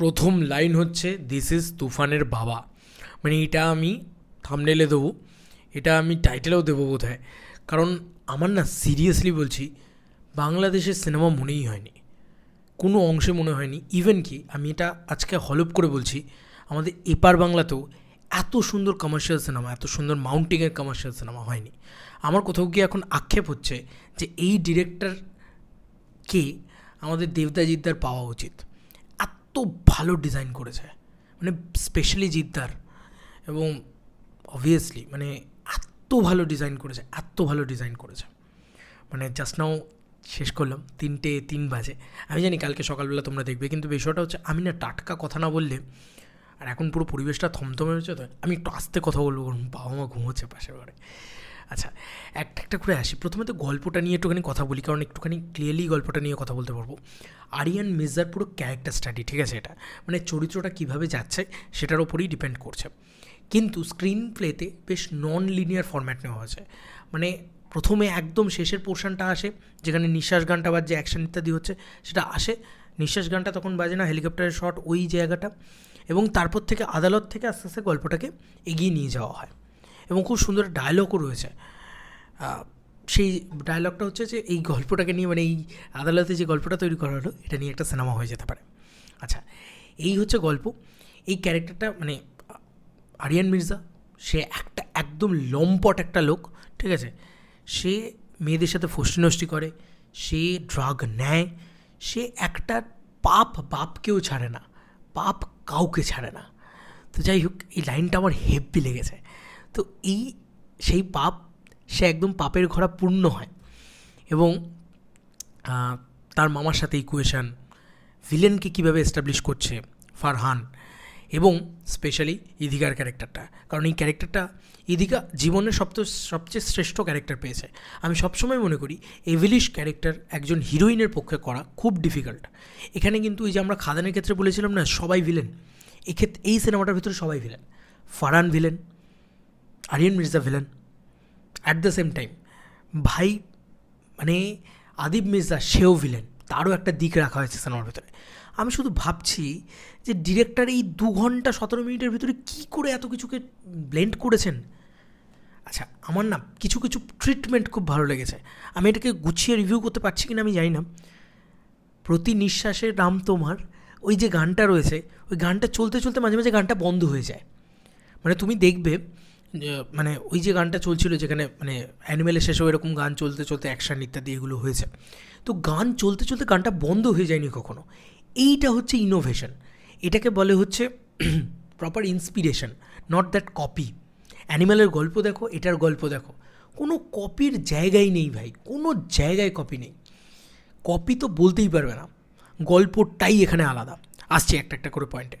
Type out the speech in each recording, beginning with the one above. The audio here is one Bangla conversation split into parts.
প্রথম লাইন হচ্ছে দিস ইজ তুফানের বাবা। মানে এটা আমি থামনেলে দেবো। এটা আমি টাইটেলেও দেবো বোধ হয় কারণ আমার না সিরিয়াসলি বলছি, বাংলাদেশের সিনেমা মনেই হয়নি। কোনো অংশে মনে হয়নি। ইভেন কি, আমি এটা আজকে হলপ করে বলছি, আমাদের এপার বাংলাতেও এত সুন্দর কমার্শিয়াল সিনেমা এত সুন্দর মাউন্টিংয়ের কমার্শিয়াল সিনেমা হয়নি। আমার কোথাও গিয়ে এখন আক্ষেপ হচ্ছে যে এই ডিরেক্টরকে আমাদের দেবদা জিদ্দার পাওয়া উচিত। ভালো ডিজাইন করেছে। মানে স্পেশালি জিদ্দার। এবং অবভিয়াসলি মানে এত ভালো ডিজাইন করেছে, এত ভালো ডিজাইন করেছে। মানে জাস্ট নাও শেষ করলাম, তিনটে, তিন বাজে। আমি জানি কালকে সকালবেলা তোমরা দেখবে, কিন্তু বিষয়টা হচ্ছে আমি না টাটকা কথা না বললে, আর এখন পুরো পরিবেশটা থমথমে হয়েছে তো, আমি একটু আস্তে কথা বলব, বাবা মা ঘুমোচ্ছে পাশের ঘরে। আচ্ছা একটা একটা করে আসি। প্রথমে তো গল্পটা নিয়ে একটুখানি কথা বলি, কারণ একটুখানি ক্লিয়ারলি গল্পটা নিয়ে কথা বলতে পারব। আরিয়ান মির্জার পুরো ক্যারেক্টার স্টাডি ঠিক আছে এটা? মানে চরিত্রটা কীভাবে যাচ্ছে, সেটার ওপরেই ডিপেন্ড করছে। কিন্তু স্ক্রিন প্লেতে বেশ নন লিনিয়ার ফরম্যাট নেওয়া হয়েছে। মানে প্রথমে একদম শেষের পোর্শনটা আসে, যেখানে নিঃশ্বাস গানটা বাজছে অ্যাকশন ইত্যাদি হচ্ছে, সেটা আসে। নিঃশ্বাস গানটা তখন বাজে না হেলিকপ্টারের শট ওই জায়গাটা। এবং তারপর থেকে আদালত থেকে আস্তে আস্তে গল্পটাকে এগিয়ে নিয়ে যাওয়া হয়। এবং খুব সুন্দর ডায়লগও রয়েছে। সেই ডায়লগটা হচ্ছে যে, এই গল্পটাকে নিয়ে মানে এই আদালতে যে গল্পটা তৈরি করা হলো, এটা নিয়ে একটা সিনেমা হয়ে যেতে পারে। আচ্ছা এই হচ্ছে গল্প। এই ক্যারেক্টারটা মানে আরিয়ান মির্জা, সে একটা একদম লম্পট একটা লোক, ঠিক আছে? সে মেয়েদের সাথে ফষ্টি করে, সে ড্রাগ নেয়, সে একটা পাপ বাপকেও ছাড়ে না, পাপ কাউকে ছাড়ে না। তো যাই হোক, এই লাইনটা আমার হেভি লেগেছে। তো এই, সেই পাপ, সে একদম পাপের ঘোড়া পূর্ণ হয়। এবং তার মামার সাথে ইকুয়েশন ভিলেনকে কীভাবে এস্টাবলিশ করছে ফারহান এবং স্পেশালি ইদিকার ক্যারেক্টারটা কারণ এই ক্যারেক্টারটা ইদিকা জীবনের সবচেয়ে সবচেয়ে শ্রেষ্ঠ ক্যারেক্টার পেয়েছে। আমি সবসময় মনে করি, এভিলিশ ক্যারেক্টার একজন হিরোইনের পক্ষে করা খুব ডিফিকাল্ট এখানে কিন্তু এই যে আমরা খাদানের ক্ষেত্রে বলেছিলাম না, সবাই ভিলেন এক্ষেত্রে এই সিনেমাটার ভিতরে সবাই villain Farhan villain Aryan Mirza villain at the same time ভাই মানে আদিব মির্জা সেও ভিলেন তারও একটা দিক রাখা হয়েছে সিনেমার ভিতরে। আমি শুধু ভাবছি যে ডিরেক্টর এই দু ঘণ্টা সতেরো মিনিটের ভিতরে কী করে এত কিছুকে ব্লেন্ড করেছেন? আচ্ছা আমার না কিছু কিছু ট্রিটমেন্ট খুব ভালো লেগেছে। আমি এটাকে গুছিয়ে রিভিউ করতে পারছি কিনা আমি জানি না। প্রতি নিঃশ্বাসের নাম তোমার, ওই যে গানটা রয়েছে, ওই গানটা চলতে চলতে মাঝে মাঝে গানটা বন্ধ হয়ে যায়। মানে তুমি দেখবে মানে ওই যে গানটা চলছিল যেখানে মানে অ্যানিমেলের শেষেও এরকম গান চলতে চলতে অ্যাকশান ইত্যাদি এগুলো হয়েছে। তো গান চলতে চলতে গানটা বন্ধ হয়ে যায়নি কখনো। এইটা হচ্ছে ইনোভেশন এটাকে বলে হচ্ছে proper inspiration not that copy অ্যানিমেলের গল্প দেখো, এটার গল্প দেখো। কোনো কপির জায়গাই নেই ভাই, কোনো জায়গায় কপি নেই। কপি তো বলতেই পারবে না। গল্পটাই এখানে আলাদা। আসছে একটা একটা করে পয়েন্টে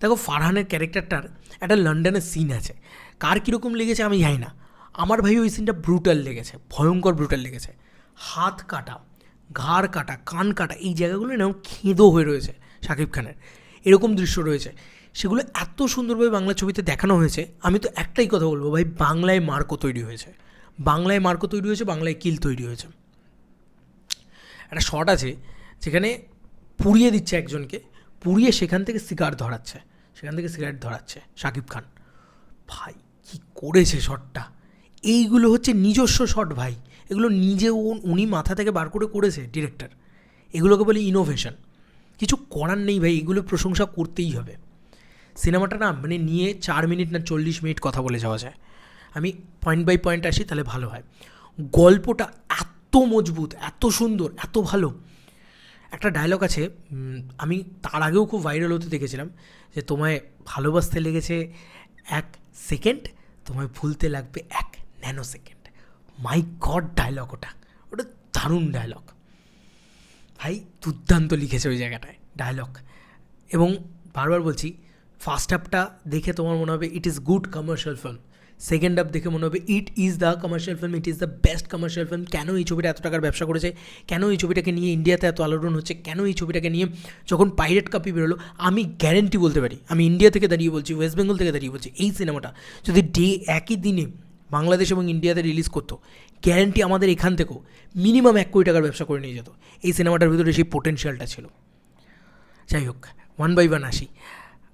দেখো ফারহানের ক্যারেক্টারটার একটা লন্ডনের সিন আছে। কার কীরকম লেগেছে আমি জানি না। আমার ভাই ওই সিনটা ব্রুটাল লেগেছে, ভয়ঙ্কর ব্রুটাল লেগেছে। হাত কাটা, ঘাড় কাটা, কান কাটা, এই জায়গাগুলো না খেঁদো হয়ে রয়েছে শাকিব খানের। এরকম দৃশ্য রয়েছে। সেগুলো এত সুন্দরভাবে বাংলা ছবিতে দেখানো হয়েছে, আমি তো একটাই কথা বলব, ভাই, বাংলায় মার্কো তৈরি হয়েছে। বাংলায় মার্কো তৈরি হয়েছে, বাংলায় কিল তৈরি হয়েছে। একটা শট আছে, যেখানে পুড়িয়ে দিচ্ছে একজনকে পুড়িয়ে সেখান থেকে সিগারেট ধরাচ্ছে। সেখান থেকে সিগারেট ধরাচ্ছে শাকিব খান। ভাই, কি করেছে শটটা? এইগুলো হচ্ছে নিজস্ব শট ভাই। এগুলো নিজে উনি মাথা থেকে বার করে করেছে ডিরেক্টর এগুলোকে বলি ইনোভেশন কিছু করার নেই ভাই, এগুলো প্রশংসা করতেই হবে। সিনেমাটা না মানে নিয়ে চার মিনিট না চল্লিশ মিনিট কথা বলে যাওয়া যায়। আমি পয়েন্ট বাই পয়েন্ট আসি, তাহলে ভালো হয়। গল্পটা এত মজবুত, এত সুন্দর, এত ভালো। একটা ডায়লগ আছে আমি তার আগেও খুব ভাইরাল হতে দেখেছিলাম যে তোমায় ভালোবাসতে লেগেছে এক সেকেন্ড তোমায় ভুলতে লাগবে এক nano second my god dialogue ওটা ওটা দারুণ ডায়লগ ভাই, দুর্দান্ত লিখেছে ওই জায়গাটায় ডায়লগ এবং বারবার বলছি ফার্স্ট হাফটা দেখে তোমার মনে হবে it is good commercial film second half দেখে মনে হবে it is the commercial film it is the best commercial film কেন এই ছবিটা এত টাকার ব্যবসা করেছে? কেন এই ছবিটাকে নিয়ে ইন্ডিয়াতে এত আলোড়ন হচ্ছে? কেন এই ছবিটাকে নিয়ে যখন পাইরেট কাপি বেরোলো, আমি গ্যারেন্টি বলতে পারি, আমি ইন্ডিয়া থেকে দাঁড়িয়ে বলছি ওয়েস্ট বেঙ্গল থেকে দাঁড়িয়ে বলছি, এই সিনেমাটা যদি ডে একই দিনে বাংলাদেশ এবং ইন্ডিয়াতে রিলিজ করতো গ্যারেন্টি আমাদের এখান থেকেও মিনিমাম এক কোটি টাকার ব্যবসা করে নিয়ে যেত। এই সিনেমাটার ভিতরে সেই পোটেনশিয়ালটা ছিল। যাই হোক ওয়ান বাই ওয়ান আসি।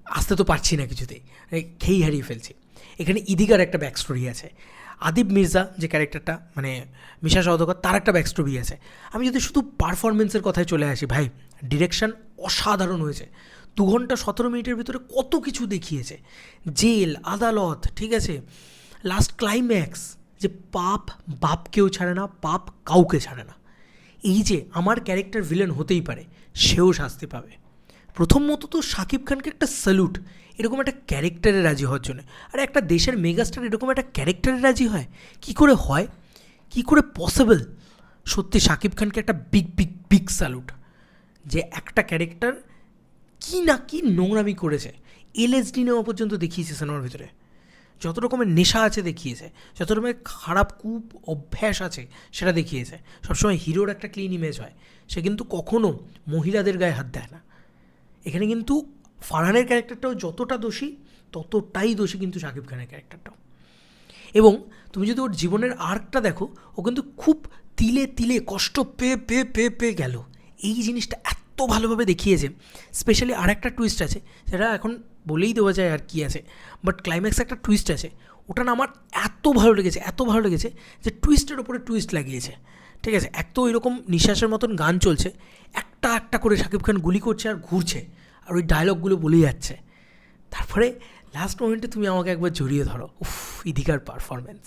আসতে তো পারছি না কিছুতেই। মানে খেই হারিয়ে ফেলছি। এখানে ইদিকার একটা ব্যাক স্টোরি আছে। আদিব মির্জা যে ক্যারেক্টারটা মানে মিশা সওদাগর, তার একটা ব্যাক স্টোরি আছে। আমি যদি শুধু পারফরমেন্সের কথায় চলে আসি, ভাই ডিরেকশন অসাধারণ হয়েছে। দু ঘণ্টা সতেরো মিনিটের ভিতরে কত কিছু দেখিয়েছে। জেল, আদালত, ঠিক আছে? লাস্ট ক্লাইম্যাক্স যে পাপ বাপকেও ছাড়ে না, পাপ কাউকে ছাড়ে না। এই যে আমার ক্যারেক্টার ভিলেন হতেই পারে, সেও শাস্তি পাবে। প্রথমত তো শাকিব খানকে একটা স্যালুট এরকম একটা ক্যারেক্টারে রাজি হওয়ার জন্য। আর একটা দেশের মেগাস্টার এরকম একটা ক্যারেক্টারে রাজি হয়? কি করে হয়? কি করে পসিবল সত্যি শাকিব খানকে একটা বিগ বিগ বিগ স্যালুট যে একটা ক্যারেক্টার কি না কি নোংরামি করেছে। এলএসডি নেওয়া পর্যন্ত দেখিয়েছে সিনেমার ভিতরে। যত রকমের নেশা আছে দেখিয়েছে, যত রকমের খারাপ কূপ অভ্যাস আছে, সেটা দেখিয়েছে। সবসময় হিরোর একটা ক্লিন ইমেজ হয়। সে কিন্তু কখনো মহিলাদের গায়ে হাত দেয় না। এখানে কিন্তু ফারহানের ক্যারেক্টারটাও যতটা দোষী, ততটাই দোষী কিন্তু শাকিব খানের ক্যারেক্টারটাও। এবং তুমি যদি ওর জীবনের আর্কটা দেখো, ও কিন্তু খুব তিলে তিলে, কষ্ট পেয়ে পেয়ে পেয়ে পেয়ে গেল। এই জিনিসটা এত ভালোভাবে দেখিয়েছে। স্পেশালি আর একটা টুইস্ট আছে, সেটা এখন বলেই দেওয়া যায় আর কি আছে, বাট ক্লাইম্যাক্স একটা টুইস্ট আছে। ওটা না আমার এত ভালো লেগেছে, এত ভালো লেগেছে যে টুইস্টের ওপরে টুইস্ট লাগিয়েছে। ঠিক আছে, এক তো এরকম নিঃশ্বাসের মতন গান চলছে, একটা একটা করে শাকিব খান গুলি করছে আর ঘুরছে। আর ওই ডায়লগগুলো বলেই যাচ্ছে। তারপরে লাস্ট মোমেন্টে তুমি আমাকে একবার জড়িয়ে ধরো। উফ ইদিকার পারফরমেন্স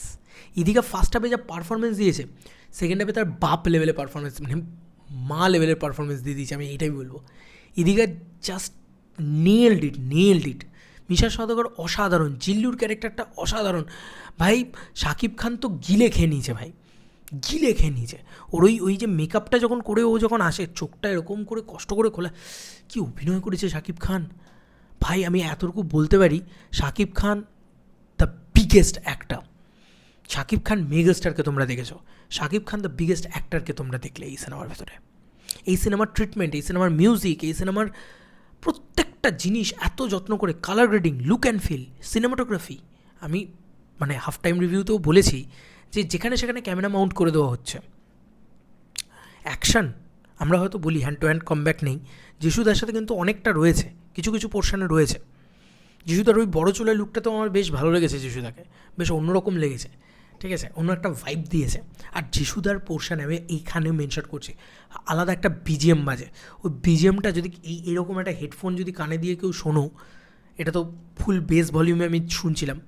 ইদিকা ফার্স্ট হাফে যা পারফরমেন্স দিয়েছে সেকেন্ড হাফে তার বাপ লেভেলের পারফরমেন্স মানে মা লেভেলের পারফরমেন্স দিয়ে দিয়েছে, আমি এটাই বলব। ইদিকা জাস্ট নেলড ইট নেলড ইট মিশা সদাগর অসাধারণ, জিল্লুর ক্যারেক্টারটা অসাধারণ। ভাই শাকিব খান তো গিলে খেয়ে নিয়েছে ভাই। গিলে খেয়ে নিয়েছে ওর ওই ওই যে মেকআপটা যখন করে ও যখন আসে, চোখটা এরকম করে কষ্ট করে খোলা, কি অভিনয় করেছে শাকিব খান? ভাই, আমি এতটুকু বলতে পারি Shakib Khan the biggest actor Shakib Khan মেগাস্টারকে তোমরা দেখেছ। শাকিব খান দ্য বিগেস্ট অ্যাক্টারকে তোমরা দেখলে এই সিনেমার ভেতরে। এই সিনেমার ট্রিটমেন্ট এই সিনেমার মিউজিক এই সিনেমার প্রত্যেকটা জিনিস এত যত্ন করে colour grading look and feel cinematography আমি মানে হাফ টাইম রিভিউতেও বলেছি যে যেখানে সেখানে ক্যামেরা মাউন্ট করে দেওয়া হচ্ছে। অ্যাকশন আমরা হয়তো বলি হ্যান্ড টু হ্যান্ড কমব্যাক নেই। যিশুদার সাথে কিন্তু অনেকটা রয়েছে, কিছু কিছু পোর্শানে রয়েছে। যিশুদার ওই বড় চুলের লুকটাতেও আমার বেশ ভালো লেগেছে যিশুদাকে, বেশ অন্যরকম লেগেছে, ঠিক আছে? অন্য একটা ভাইব দিয়েছে। আর যিশুদার পোর্শানে আমি এইখানে মেনশন করছি, আলাদা একটা বিজিএম বাজে। ওই বিজিএমটা যদি এই, এরকম একটা হেডফোন যদি কানে দিয়ে কেউ শোনো, এটা তো ফুল বেস ভলিউমে আমি শুনছিলাম।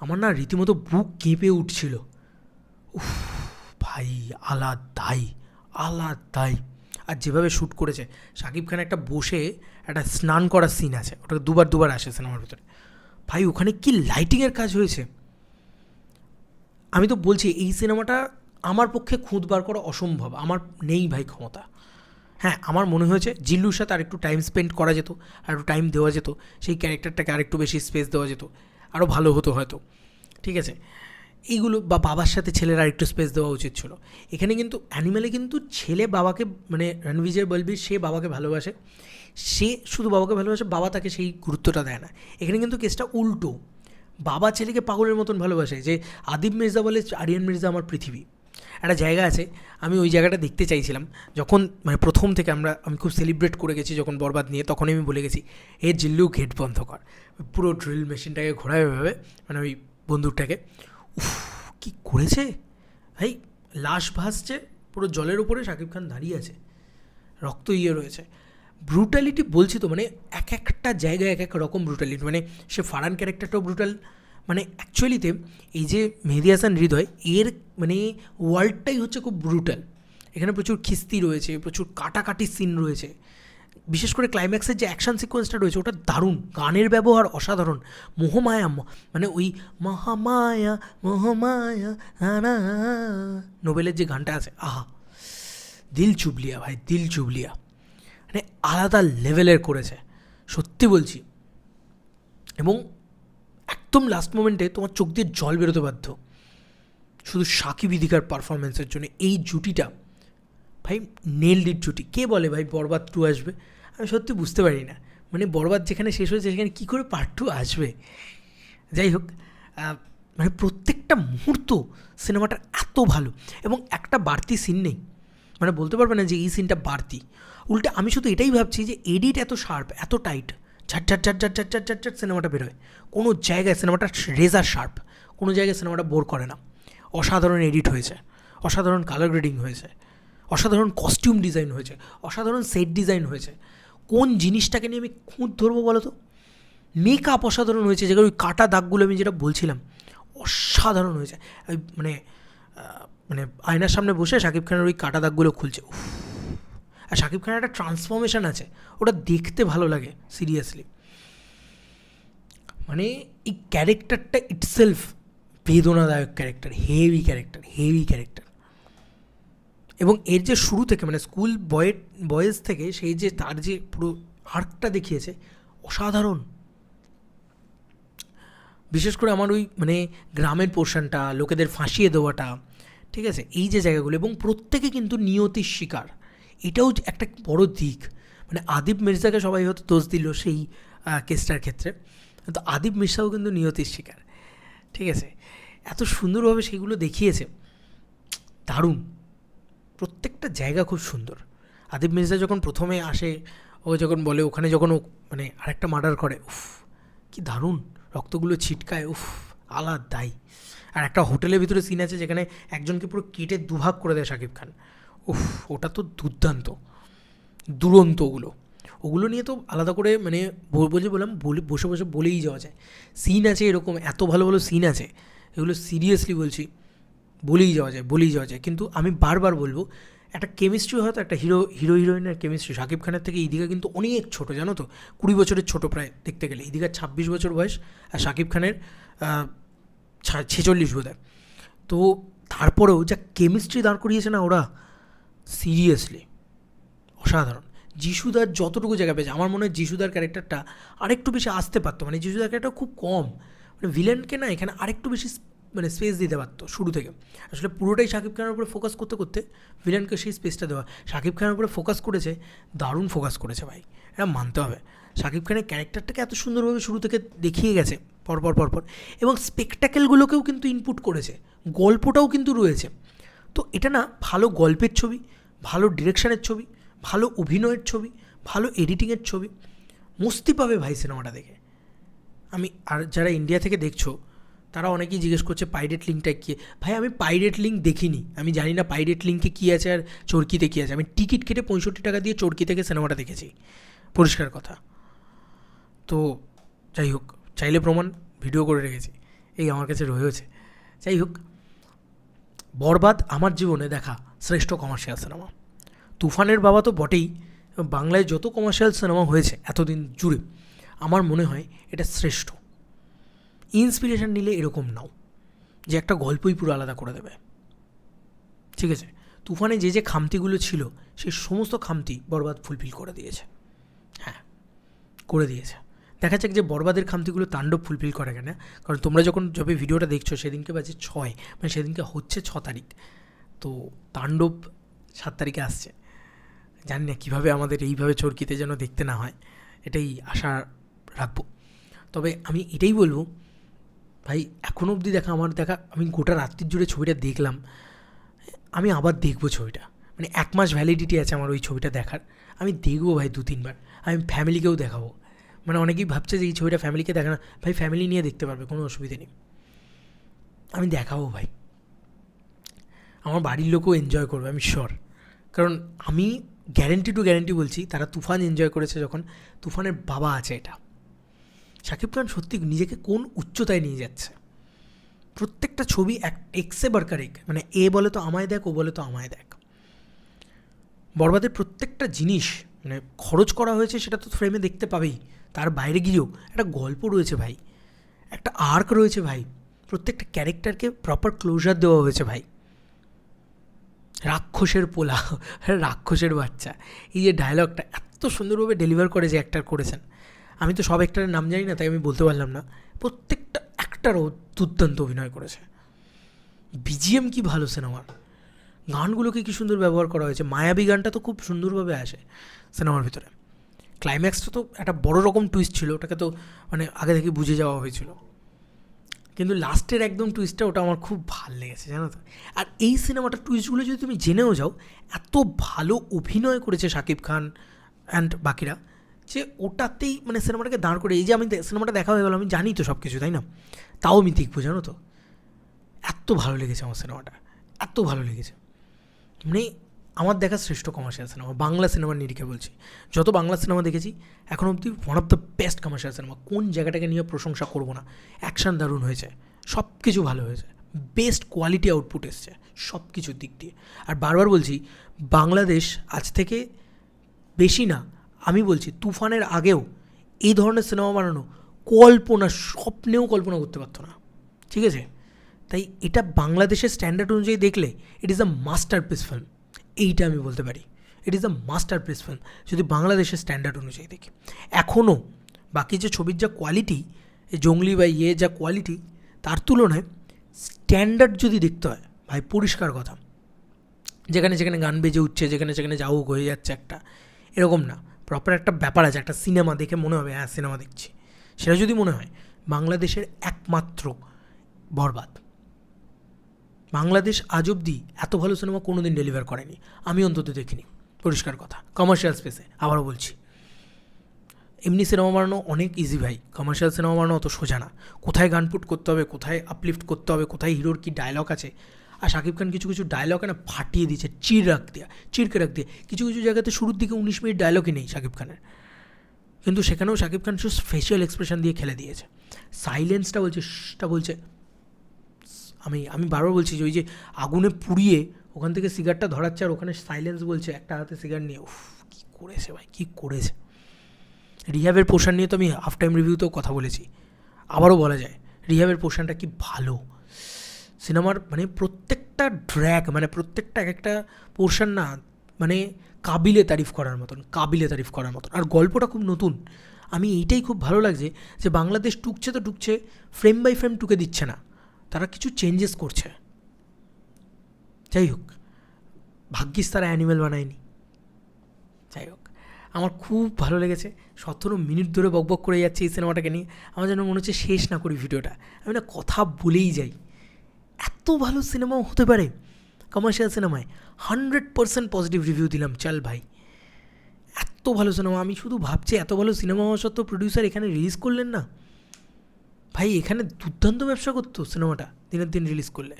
আমার না রীতিমতো বুক কেঁপে উঠছিল। ভাই, আলাদাই আলাদাই। আর যেভাবে শ্যুট করেছে শাকিব খান একটা বসে একটা স্নান করার সিন আছে ওটা দুবার দুবার আসে সিনেমার ভিতরে। ভাই, ওখানে কি লাইটিংয়ের কাজ হয়েছে? আমি তো বলছি, এই সিনেমাটা আমার পক্ষে খুঁত বার করা অসম্ভব। আমার নেই ভাই ক্ষমতা। হ্যাঁ আমার মনে হয়েছে জিল্লুর সাথে আর একটু টাইম স্পেন্ড করা যেত, আর একটু টাইম দেওয়া যেত, সেই ক্যারেক্টারটাকে আর একটু বেশি স্পেস দেওয়া যেত আরও ভালো হতো হয়তো। ঠিক আছে? এইগুলো বা বাবার সাথে ছেলের আর একটু স্পেস দেওয়া উচিত ছিল। এখানে কিন্তু অ্যানিমেলে কিন্তু ছেলে বাবাকে মানে রণবিজয় বলবীর সে বাবাকে ভালোবাসে। সে শুধু বাবাকে ভালোবাসে, বাবা তাকে সেই গুরুত্বটা দেয় না। এখানে কিন্তু কেসটা উল্টো। বাবা ছেলেকে পাগলের মতন ভালোবাসে যে, আদিব মির্জা বলে আরিয়ান মির্জা আমার পৃথিবী। একটা জায়গা আছে, আমি ওই জায়গাটা দেখতে চাইছিলাম। যখন মানে প্রথম থেকে আমরা, আমি খুব সেলিব্রেট করে গেছি যখন বরবাদ নিয়ে, তখনই আমি বলে গেছি। এ জিল্লু গেট বন্ধ কর। পুরো ড্রিল মেশিনটাকে ঘোরাবে ভাবে মানে ওই বন্দুকটাকে। উফ, কী করেছে? ভাই লাশ ভাসছে, পুরো জলের উপরে শাকিব খান দাঁড়িয়ে আছে, রক্ত ইয়ে রয়েছে। ব্রুটালিটি বলছি তো মানে এক একটা জায়গায় এক এক রকম ব্রুটালিটি মানে সে ফারান ক্যারেক্টারটাও ব্রুটাল মানে অ্যাকচুয়ালিতে এই যে মেহেদি হাসান হৃদয়, এর মানে ওয়ার্ল্ডটাই হচ্ছে খুব ব্রুটাল এখানে প্রচুর খিস্তি রয়েছে, প্রচুর কাটাকাটি সিন রয়েছে। বিশেষ করে ক্লাইম্যাক্সের যে অ্যাকশন সিকোয়েন্সটা রয়েছে, ওটা দারুণ। গানের ব্যবহার অসাধারণ। মোহমায়া মানে ওই মহামায়া, মোহমায়া নোবেলের যে গানটা আছে, আহা, দিল চুবলিয়া ভাই, দিল চুবলিয়া মানে আলাদা লেভেলের করেছে। সত্যি বলছি। এবং একদম লাস্ট মোমেন্টে তোমার চোখ দিয়ে জল বেরোতে বাধ্য। শুধু সাকিব ইদিকার পারফরমেন্সের জন্য এই জুটিটা ভাই নেল ডিট জুটি কে বলে ভাই, বরবাদ টু আসবে? আমি সত্যি বুঝতে পারি না। মানে বরবাদ যেখানে শেষ হয়েছে, সেখানে কী করে পার্ট টু আসবে? যাই হোক মানে প্রত্যেকটা মুহূর্ত সিনেমাটার এত ভালো। এবং একটা বাড়তি সিন নেই। মানে বলতে পারবে না যে এই সিনটা বাড়তি। উল্টে আমি শুধু এটাই ভাবছি যে এডিট এত শার্প এত টাইট ঝাট ঝাট ঝাট ঝাট ঝাট ঝাট ঝাট ঝাট সিনেমাটা বেরোয় কোনো জায়গায় সিনেমাটা রেজার শার্প কোনো জায়গায় সিনেমাটা বোর করে না। অসাধারণ এডিট হয়েছে। অসাধারণ কালার গ্রেডিং হয়েছে। অসাধারণ কস্টিউম ডিজাইন হয়েছে, অসাধারণ সেট ডিজাইন হয়েছে। কোন জিনিসটাকে নিয়ে আমি খুঁত ধরবো বলো তো মেকআপ অসাধারণ হয়েছে যেগুলো ওই কাটা দাগগুলো আমি যেটা বলছিলাম, অসাধারণ হয়েছে। মানে মানে আয়নার সামনে বসে শাকিব খানের ওই কাটা দাগগুলো খুলছে, উফ। আর শাকিব খানের একটা ট্রান্সফরমেশন আছে, ওটা দেখতে ভালো লাগে সিরিয়াসলি মানে এই ক্যারেক্টারটা ইটসেলফ বেদনাদায়ক character heavy character heavy character এবং এর যে শুরু থেকে মানে স্কুল বয় বয়েজ থেকে সেই যে, তার যে পুরো আর্কটা দেখিয়েছে, অসাধারণ। বিশেষ করে আমার ওই মানে গ্রামের পোর্শনটা লোকেদের ফাঁসিয়ে দেওয়াটা, ঠিক আছে? এই যে জায়গাগুলো এবং প্রত্যেকে কিন্তু নিয়তির শিকার। এটাও একটা বড় দিক। মানে আদিব মির্জাকে সবাই হয়তো দোষ দিল সেই কেসটার ক্ষেত্রে। তো আদিব মির্জাও কিন্তু নিয়তির শিকার। ঠিক আছে? এত সুন্দরভাবে সেগুলো দেখিয়েছে। দারুণ। প্রত্যেকটা জায়গা খুব সুন্দর। আদিব মির্জা যখন প্রথমে আসে, ও যখন বলে, ওখানে যখন ও মানে আরেকটা মার্ডার করে, উফ, কি দারুণ। রক্তগুলো ছিটকায়, উফ, আলাদাই। আর একটা হোটেলের ভিতরে সিন আছে যেখানে একজনকে পুরো কেটে দুভাগ করে দেয় শাকিব খান। উফ, ওটা তো দুর্দান্ত, দুরন্ত ওগুলো। ওগুলো নিয়ে তো আলাদা করে মানে বলছি বললাম, বলে, বসে বসে বলেই যাওয়া যায়। সিন আছে এরকম, এত ভালো ভালো সিন আছে, এগুলো সিরিয়াসলি বলছি। বলেই যাওয়া যায় বলেই যাওয়া যায়। কিন্তু আমি বারবার বলব, একটা কেমিস্ট্রি হয়তো একটা হিরো হিরো হিরোইনের কেমিস্ট্রি শাকিব খানের থেকে ইদিকা কিন্তু অনেক ছোট, জানো তো? কুড়ি বছরের ছোট প্রায়, দেখতে গেলে। ইদিকার ছাব্বিশ বছর বয়স আর শাকিব খানের ছেচল্লিশ বোধ তো তারপরেও যা কেমিস্ট্রি দাঁড় করিয়েছে না ওরা সিরিয়াসলি অসাধারণ। যিশুদার যতটুকু জায়গা পেয়েছে, আমার মনে হয় যিশুদার ক্যারেক্টারটা আরেকটু বেশি আসতে পারতো। মানে যিশুদার ক্যারেক্টার খুব কম। মানে ভিলেনকে না এখানে আরেকটু বেশি মানে স্পেস দিতে পারতো শুরু থেকে। আসলে পুরোটাই শাকিব খানের উপরে ফোকাস করতে করতে ভিলেনকে সেই স্পেসটা দেওয়া। শাকিব খানের উপরে ফোকাস করেছে, দারুণ ফোকাস করেছে ভাই। এটা মানতে হবে। শাকিব খানের ক্যারেক্টারটাকে এত সুন্দরভাবে শুরু থেকে দেখিয়ে গেছে, পরপর পরপর। এবং স্পেকটাকেলগুলোকেও কিন্তু ইনপুট করেছে। গল্পটাও কিন্তু রয়েছে। তো এটা না ভালো গল্পের ছবি, ভালো ডিরেকশানের ছবি, ভালো অভিনয়ের ছবি, ভালো এডিটিংয়ের ছবি। মস্তি পাবে ভাই সিনেমাটা দেখে। আমি আর যারা ইন্ডিয়া থেকে দেখছ তারা অনেকেই জিজ্ঞেস করছে পাইরেট লিঙ্কটা কী? ভাই, আমি পাইরেট লিঙ্ক দেখিনি। আমি জানি না পাইরেট লিঙ্কে কী আছে আর চরকিতে কী আছে। আমি টিকিট কেটে পঁয়ষট্টি টাকা দিয়ে চরকি থেকে সিনেমাটা দেখেছি। পরিষ্কার কথা। তো যাই হোক, চাইলে প্রমাণ ভিডিও করে রেখেছি। এই আমার কাছে রয়েছে। যাই হোক, বরবাদ আমার জীবনে দেখা শ্রেষ্ঠ কমার্শিয়াল সিনেমা তুফানের বাবা তো বটেই। বাংলায় যত কমার্শিয়াল সিনেমা হয়েছে এতদিন জুড়ে, আমার মনে হয় এটা শ্রেষ্ঠ। ইন্সপিরেশন নিলে এরকম নাও, যে একটা গল্পই পুরো আলাদা করে দেবে। ঠিক আছে? তুফানে যে যে খামতিগুলো ছিল সেই সমস্ত খামতি বরবাদ ফুলফিল করে দিয়েছে। হ্যাঁ করে দিয়েছে। দেখা যাক যে বরবাদের খামতিগুলো তাণ্ডব ফুলফিল করে কেন। কারণ তোমরা যখন যবে ভিডিওটা দেখছ, সেদিনকে বাজে ছয় মানে সেদিনকে হচ্ছে ছ তারিখ, তো তাণ্ডব সাত তারিখে আসছে। জানি না কীভাবে আমাদের এইভাবে চরকিতে যেন দেখতে না হয়, এটাই আশা রাখব। তবে আমি এটাই বলব ভাই এখনও অবধি দেখা, আমার দেখা, আমি গোটা রাত্রির জুড়ে ছবিটা দেখলাম। আমি আবার দেখব ছবিটা। মানে এক মাস ভ্যালিডিটি আছে আমার ওই ছবিটা দেখার। আমি দেখব ভাই দু, তিনবার। আমি ফ্যামিলিকেও দেখাবো। মানে অনেকেই ভাবছে যে এই ছবিটা ফ্যামিলিকে দেখানো ভাই ফ্যামিলি নিয়ে দেখতে পারবে, কোনো অসুবিধে নেই। আমি দেখাবো ভাই। আমার বাড়ির লোকও এনজয় করবে, আমি শিওর কারণ আমি গ্যারেন্টি টু গ্যারেন্টি বলছি, তারা তুফান এনজয় করেছে যখন, তুফানের বাবা আছে এটা। শাকিব খান সত্যি নিজেকে কোন উচ্চতায় নিয়ে যাচ্ছে? প্রত্যেকটা ছবি এক এক্সে বারকার। এক মানে এ বলে তো আমায় দেখ, ও বলে তো আমায় দেখ। বরবাদের প্রত্যেকটা জিনিস মানে খরচ করা হয়েছে সেটা তো ফ্রেমে দেখতে পাবেই। তার বাইরে গিয়েও একটা গল্প রয়েছে ভাই। একটা আর্ক রয়েছে ভাই। প্রত্যেকটা ক্যারেক্টারকে প্রপার ক্লোজার দেওয়া হয়েছে ভাই। রাক্ষসের পোলা, রাক্ষসের বাচ্চা। এই যে ডায়লগটা এত সুন্দরভাবে ডেলিভার করে যে অ্যাক্টার করেছেন। আমি তো সব অ্যাক্টারের নাম জানি না, তাই আমি বলতে পারলাম না। প্রত্যেকটা অ্যাক্টারও দুর্দান্ত অভিনয় করেছে। বিজিএম কি ভালো সিনেমার গানগুলোকে কি সুন্দর ব্যবহার করা হয়েছে। মায়াবী গানটা তো খুব সুন্দরভাবে আসে সিনেমার ভিতরে। ক্লাইম্যাক্সটা তো একটা বড় রকম টুইস্ট ছিল, ওটাকে তো মানে আগে থেকে বুঝে যাওয়া হয়েছিল। কিন্তু লাস্টের একদম টুইস্টটা ওটা আমার খুব ভালো লেগেছে, জানো তো? আর এই সিনেমাটার টুইস্টগুলো যদি তুমি জেনেও যাও, এত ভালো অভিনয় করেছে শাকিব খান অ্যান্ড বাকিরা। যে ওটাতেই মানে সিনেমাটাকে দাঁড় করে এই যে আমি সিনেমাটা দেখা হয়ে গেল, আমি জানি তো সব কিছু তাই না? তাও আমি দেখব জানো তো? এত ভালো লেগেছে আমার সিনেমাটা, এত ভালো লেগেছে। মানে আমার দেখা শ্রেষ্ঠ কমার্শিয়াল সিনেমা বাংলা সিনেমার নিরিখে বলছি। যত বাংলা সিনেমা দেখেছি, এখন অবধি one of the best commercial cinema কোন জায়গাটাকে নিয়ে প্রশংসা করব না। অ্যাকশান দারুণ হয়েছে সব কিছু ভালো হয়েছে বেস্ট কোয়ালিটি আউটপুট এসছে সব কিছুর দিক দিয়ে। আর বারবার বলছি, বাংলাদেশ আজ থেকে বেশি না আমি বলছি, তুফানের আগেও এই ধরনের সিনেমা বানানো কল্পনা, স্বপ্নেও কল্পনা করতে পারতো না। ঠিক আছে? তাই এটা বাংলাদেশের স্ট্যান্ডার্ড অনুযায়ী দেখলে it is a masterpiece film এইটা আমি বলতে পারি। It is a masterpiece film যদি বাংলাদেশের স্ট্যান্ডার্ড অনুযায়ী দেখি। এখনও বাকি যে ছবির যা কোয়ালিটি জঙ্গলি বা ইয়ে যা কোয়ালিটি তার তুলনায় স্ট্যান্ডার্ড যদি দেখতে হয়, ভাই, পরিষ্কার কথা। যেখানে যেখানে গান বেজে উঠছে, যেখানে যেখানে যা হোক হয়ে যাচ্ছে একটা। এরকম না। প্রপার একটা ব্যাপার আছে, একটা সিনেমা দেখে মনে হবে হ্যাঁ সিনেমা দেখছি। সেটা যদি মনে হয়, বাংলাদেশের একমাত্র বরবাদ। বাংলাদেশ আজ অব্দি এত ভালো সিনেমা কোনো দিন ডেলিভার করেনি। আমি অন্তত দেখিনি। পরিষ্কার কথা। কমার্শিয়াল স্পেসে আবারও বলছি। এমনি সিনেমা বানানো অনেক ইজি ভাই। কমার্শিয়াল সিনেমা বানানো অত সোজা না। কোথায় গান পুট করতে হবে, কোথায় আপলিফ্ট করতে হবে, কোথায় হিরোর কী ডায়লগ আছে আর শাকিব খান কিছু কিছু ডায়লগ না ফাটিয়ে দিয়েছে, চির রাখ দেওয়া চিরকে রাখ দিয়ে। কিছু কিছু জায়গাতে শুরুর দিকে উনিশ মিনিট ডায়লগই নেই শাকিব খানের। কিন্তু সেখানেও শাকিব খান শুধু ফেশিয়াল এক্সপ্রেশন দিয়ে খেলে দিয়েছে। সাইলেন্সটা বলছে সেটা বলছে, আমি আমি বারবার বলছি যে ওই যে আগুনে পুড়িয়ে ওখান থেকে সিগারটা ধরাচ্ছে আর ওখানে সাইলেন্স বলছে, একটা হাতে সিগার নিয়ে, উফ, কী করেছে ভাই, কী করেছে? রিহাবের পোর্শন নিয়ে তো আমি হাফ টাইম রিভিউতেও কথা বলেছি। আবারও বলা যায়, রিহাবের পোর্শনটা কি ভালো? সিনেমার মানে প্রত্যেকটা ড্র্যাক মানে প্রত্যেকটা এক একটা পোর্শন না মানে কাবিলে তারিফ করার মতন, কাবিলে তারিফ করার মতন। আর গল্পটা খুব নতুন। আমি এইটাই খুব ভালো লাগছে যে বাংলাদেশ টুকছে তো টুকছে ফ্রেম বাই ফ্রেম টুকে দিচ্ছে না। তারা কিছু চেঞ্জেস করছে। যাই হোক, ভাগ্যিস তারা অ্যানিমেল বানায়নি। যাই হোক, আমার খুব ভালো লেগেছে। সতেরো মিনিট ধরে বকবক করে যাচ্ছে এই সিনেমাটাকে নিয়ে। আমার যেন মনে হচ্ছে শেষ না করি ভিডিওটা। আমি না কথা বলেই যাই। এত ভালো সিনেমাও হতে পারে কমার্শিয়াল সিনেমায় হান্ড্রেড পার্সেন্ট পজিটিভ রিভিউ দিলাম, চল ভাই। এত ভালো সিনেমা আমি শুধু ভাবছি এত ভালো সিনেমা হওয়া সত্ত্বেও প্রডিউসার এখানে রিলিজ করলেন না। ভাই, এখানে দুর্দান্ত ব্যবসা করতো সিনেমাটা দিনের দিন রিলিজ করলে।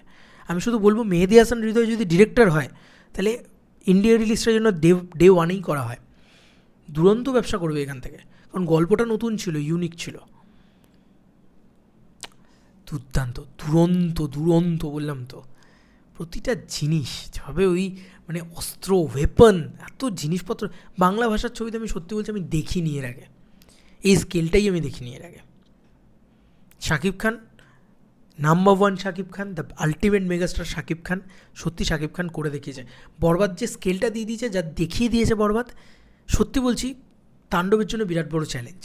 আমি শুধু বলব, মেহেদি হাসান হৃদয় যদি ডিরেক্টর হয়, তাহলে ইন্ডিয়া রিলিজটার জন্য ডে ডে ওয়ানেই করা হয়। দুরন্ত ব্যবসা করবে এখান থেকে। কারণ গল্পটা নতুন ছিল ইউনিক ছিল। দুর্দান্ত, দুরন্ত দুরন্ত বললাম তো। প্রতিটা জিনিস, যেভাবে ওই মানে অস্ত্র ওয়েপন এত জিনিসপত্র, বাংলা ভাষার ছবিতে আমি সত্যি বলছি আমি দেখিনি এর আগে। এই স্কেলটাই আমি দেখিনি এর আগে। Shakib Khan number one Shakib Khan the ultimate megastar Shakib Khan, সত্যি শাকিব খান করে দেখিয়েছে। বরবাদ যে স্কেলটা দিয়ে দিয়েছে, যা দেখিয়ে দিয়েছে বরবাদ, সত্যি বলছি, তাণ্ডবের জন্য বিরাট বড় চ্যালেঞ্জ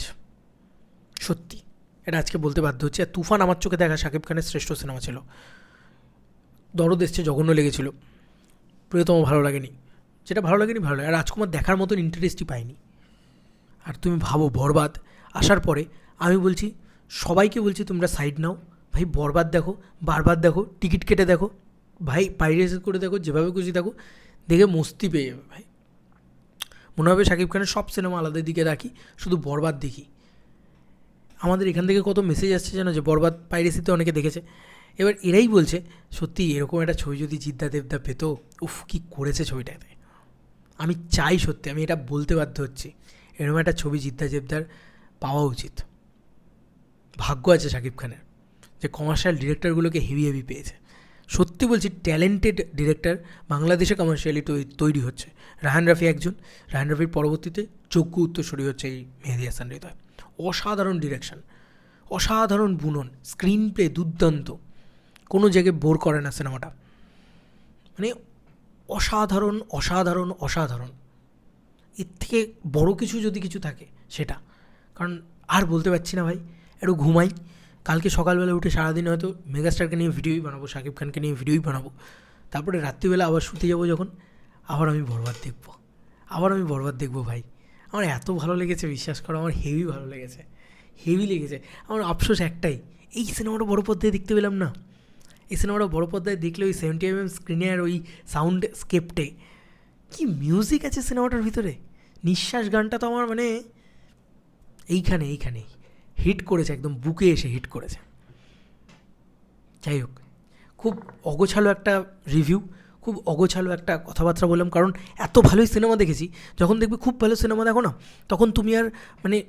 সত্যি। এটা আজকে বলতে বাধ্য হচ্ছে। আর তুফান আমার চোখে দেখা শাকিব খানের শ্রেষ্ঠ সিনেমা ছিল। দরদ এসছে, জঘন্য লেগেছিল। প্রিয়তম ভালো লাগেনি। যেটা ভালো লাগেনি, ভালো লাগে। আর রাজকুমার দেখার মতন ইন্টারেস্টই পাইনি। আর তুমি ভাবো, বরবাদ। আসার পরে আমি বলছি, সবাইকে বলছি, তোমরা সাইড নাও। ভাই, বরবাদ দেখো, বারবার দেখো, টিকিট কেটে দেখো। ভাই পাইরেস করে দেখো, যেভাবে খুশি দেখো দেখে মস্তি পেয়ে যাবে, ভাই। মনে হবে শাকিব খানের সব সিনেমা আলাদা দিকে রাখি, শুধু বরবাদ দেখি। আমাদের এখান থেকে কত মেসেজ আসছে জানো যে বরবাদ পাইরেসিতে অনেকে দেখেছে। এবার এরাই বলছে, সত্যি এরকম একটা ছবি যদি জিদ্দা দেবদা পেতো, উফ, কী করেছে ছবিটাতে? আমি চাই সত্যি, আমি এটা বলতে বাধ্য হচ্ছি, এরকম একটা ছবি জিদ্দা দেবদার পাওয়া উচিত। ভাগ্য আছে শাকিব খানের, যে কমার্শিয়াল ডিরেক্টরগুলোকে হেভি হেভি পেয়েছে। সত্যি বলছি ট্যালেন্টেড ডিরেক্টর বাংলাদেশে কমার্শিয়ালি তৈরি হচ্ছে। রাহান রাফি একজন, রাহান রাফির পরবর্তীতে যোগ্য উত্তরসূরি হচ্ছে এই মেহেদি হাসান হৃদয়। অসাধারণ ডিরেকশন অসাধারণ বুনন স্ক্রিন প্লে দুর্দান্ত। কোনো জায়গায় বোর করে না সিনেমাটা মানে অসাধারণ অসাধারণ অসাধারণ। এর থেকে বড় কিছু যদি কিছু থাকে, সেটা। কারণ আর বলতে পারছি না ভাই, একটু ঘুমাই। কালকে সকালবেলা উঠে সারাদিন হয়তো মেগাস্টারকে নিয়ে ভিডিওই বানাবো, শাকিব খানকে নিয়ে ভিডিওই বানাবো। তারপরে রাত্রিবেলা আবার শুতে যাব যখন। আবার আমি বরবাদ দেখব। আবার আমি বরবাদ দেখব ভাই। আমার এত ভালো লেগেছে, বিশ্বাস করো, আমার হেভি ভালো লেগেছে হেভি লেগেছে। আমার আফসোস একটাই, এই সিনেমাটা বড় পর্দায় দেখতে পেলাম না। এই সিনেমাটা বড় পর্দায় দেখলে ওই সেভেন্টি এম এম স্ক্রিনে আর ওই সাউন্ড স্কেপটে কি মিউজিক আছে সিনেমাটার ভিতরে? নিঃশ্বাস গানটা তো আমার মানে এইখানে এইখানেই হিট করেছে একদম, বুকে এসে হিট করেছে। যাই হোক, খুব অগোছালো একটা রিভিউ খুব অগোছালো একটা কথাবার্তা বললাম, কারণ এত ভালোই সিনেমা দেখেছি, যখন দেখবে খুব ভালো সিনেমা দেখো না, তখন তুমি আর মানে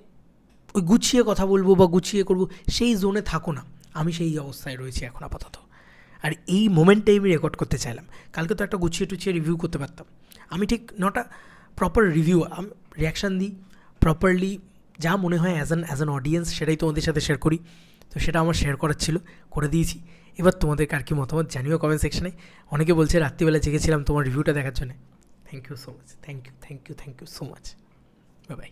ওই গুছিয়ে কথা বলব বা গুছিয়ে করব, সেই জোনে থাকো না। আমি সেই অবস্থায় রয়েছি এখন আপাতত। আর এই মোমেন্টটাই আমি রেকর্ড করতে চাইলাম। কালকে তো একটা গুছিয়ে টুছিয়ে রিভিউ করতে পারতাম। আমি ঠিক নটা প্রপার রিভিউ আমি রিয়াকশান দিই প্রপারলি যা মনে হয় as an as an audience সেটাই তোমাদের সাথে শেয়ার করি। তো সেটা আমার শেয়ার করার ছিল, করে দিয়েছি। এবার তোমাদের কার কি মতামত জানিও কমেন্ট সেকশনে অনেকে বলছে, রাত্রিবেলা জেগেছিলাম তোমার রিভিউটা দেখার জন্য। Thank you so much thank you thank you thank you so much bye bye